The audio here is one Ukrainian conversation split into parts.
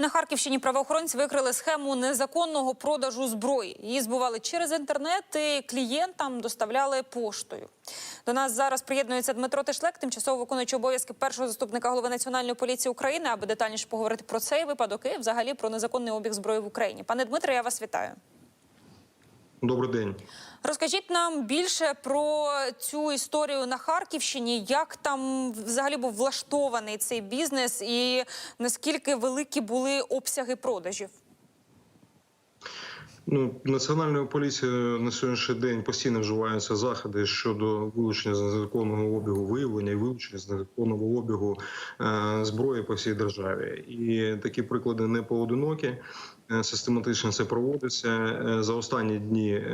На Харківщині правоохоронці викрили схему незаконного продажу зброї. Її збували через інтернет і клієнтам доставляли поштою. До нас зараз приєднується Дмитро Тишлек, тимчасово виконуючий обов'язки першого заступника голови національної поліції України, аби детальніше поговорити про цей випадок і взагалі про незаконний обіг зброї в Україні. Пане Дмитре, я вас вітаю. Добрий день. Розкажіть нам більше про цю історію на Харківщині, як там взагалі був влаштований цей бізнес, і наскільки великі були обсяги продажів? Ну, Національною поліцією на сьогоднішній день постійно вживаються заходи щодо вилучення з незаконного обігу, виявлення і вилучення з незаконного обігу е, зброї по всій державі. І такі приклади не поодинокі. Е, Систематично це проводиться Е, за останні дні.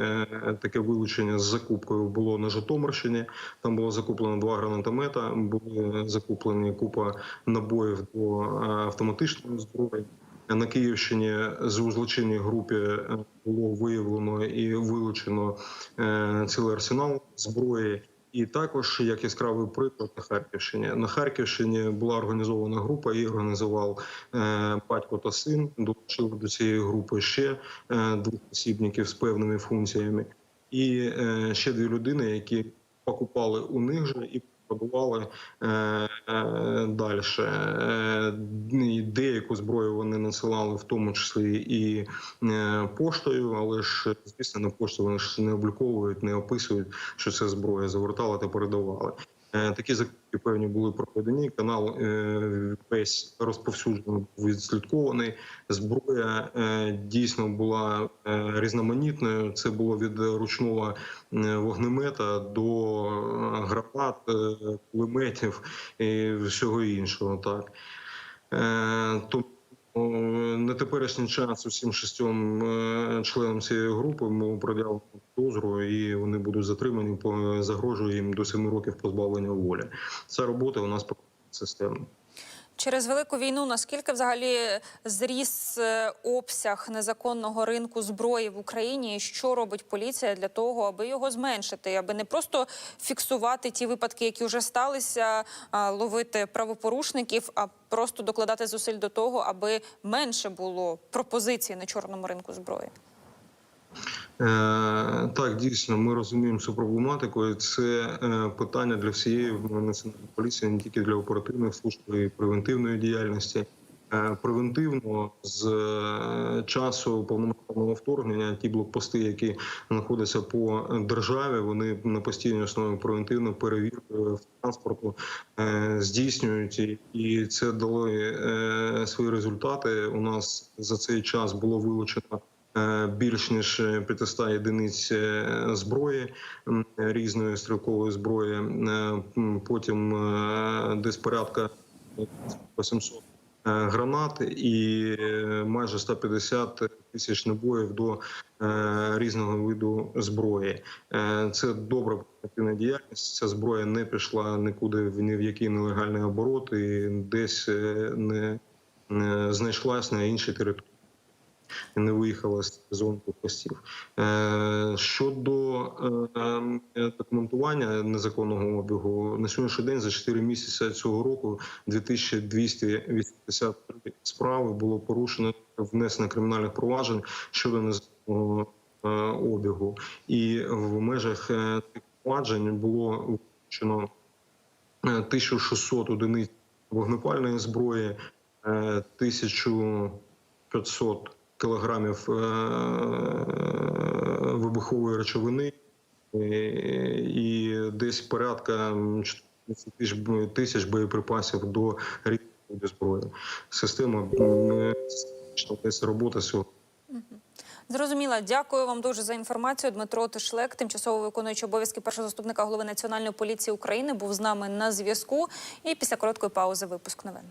Таке вилучення з закупкою було на Житомирщині. Там було закуплено два гранатомета, були закуплені купа набоїв до автоматичної зброї. На Київщині з у злочинній групі е, було виявлено і вилучено е, цілий арсенал зброї. І також як яскравий приклад на Харківщині. На Харківщині була організована група, її організував е, батько та син. Долучили до цієї групи ще двох осібників з певними функціями, і ще дві людини, які покупали у них же і продавали е, е, далі. Е, і деяку зброю вони насилали, в тому числі і е, поштою, але ж звісно на пошту вони ж не обліковують, не описують, що це зброя завертали та передавали. Е, Такі закупки певні були проведені. Канал е, весь розповсюджений, відслідкований. Зброя е, дійсно була різноманітною. Це було від ручного вогнемета до гранат, кулеметів і всього іншого. Так тому на теперішній час усім шістьом е, членам цієї групи ми пред'явимо підозру, і вони будуть затримані. Загрожує їм до семи років позбавлення волі. Ця робота у нас системно. Через велику війну наскільки взагалі зріс е, обсяг незаконного ринку зброї в Україні? І що робить поліція для того, аби його зменшити, аби не просто фіксувати ті випадки, які вже сталися, ловити правопорушників, а просто докладати зусиль до того, аби менше було пропозицій на чорному ринку зброї? Е, Так, дійсно, ми розуміємо цю проблематику. і Це е, питання для всієї національної поліції, не тільки для оперативних служб й превентивної діяльності. Е, Превентивно з часу повномасштабного вторгнення ті блокпости, які знаходяться по державі, вони на постійній основі превентивно перевіркою транспорту здійснюють, І- і це дало свої результати. У нас за цей час було вилучено більш ніж 500 єдиниць е, зброї різної стрілкової зброї. Е, Потім е, десь порядка 800 е, гранат і е, майже 150 тисяч набоїв до е, різного виду зброї. Е, Це добра активна діяльність. Ця зброя не пішла нікуди в ні в який нелегальний оборот і десь е, не знайшлась на іншій території. Не виїхала з зон постів. Е, щодо е, е, документування незаконного обігу, на сьогоднішній день за 4 місяці цього року 2283 справи було порушено внесено кримінальних проваджень щодо незаконного е, обігу, і в межах цих проваджень було вилучено е, 1600 одиниць вогнепальної зброї, е, 1500 кілограмів е, вибухової речовини е, і десь порядка 14 тисяч боєприпасів до різних зброї. Система м, робота сьогодні. Зрозуміла. Дякую вам дуже за інформацію. Дмитро Тишлек, тимчасово виконуючий обов'язки першого заступника голови національної поліції України, був з нами на зв'язку. І після короткої паузи випуск новин.